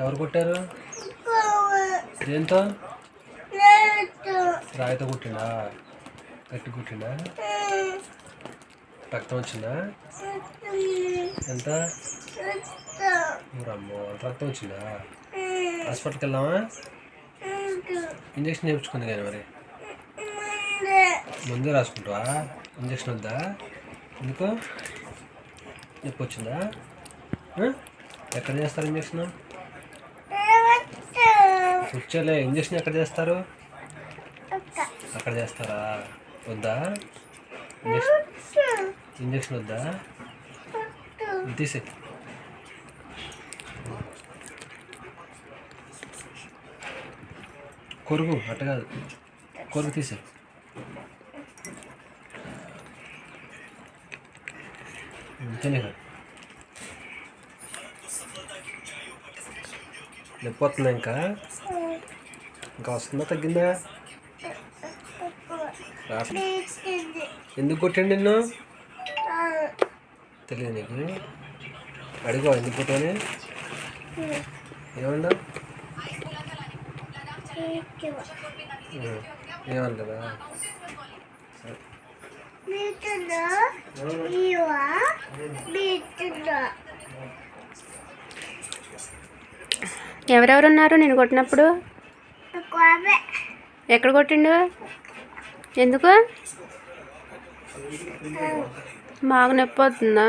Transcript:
ఎవరు కొట్టారు? దేంతో? రాయితో కుట్టిండా? గట్టి కుట్టిండా? రక్తం వచ్చిందా? ఎంత? ఊరమ్మో రక్తం వచ్చిందా? హాస్పిటల్కి వెళ్దామా? ఇంజక్షన్ చేయించుకుంది కానీ మరి. ముందే రాసుకుంటావా? ఇంజక్షన్ వద్దా? ఎందుకు? నొప్పి వచ్చిందా? ఎక్కడ చేస్తారు ఇంజక్షన్? కూర్చోలే. ఇంజక్షన్ ఎక్కడ చేస్తారు? అక్కడ చేస్తారా? వద్దా? ఇంజక్షన్ ఇంజక్షన్ వద్దా? తీసే కొరుగు అట్ట కాదు. కొరుగు తీసే ఇంతనే కాదు. నొప్పి వస్తుందా ఇంకా ఇంకా వస్తుందా తగ్గిందా ఎందుకు కొట్టండి నిన్ను? తెలియదు నీకు. అడుగు ఎందుకు కొట్టాను ఏమన్నా ఏమంటారా ఎవరెవరు ఉన్నారు నేను కొట్టినప్పుడు? ఎక్కడ కొట్టిండు? ఎందుకు? మాకు నొప్పి అవుతుందా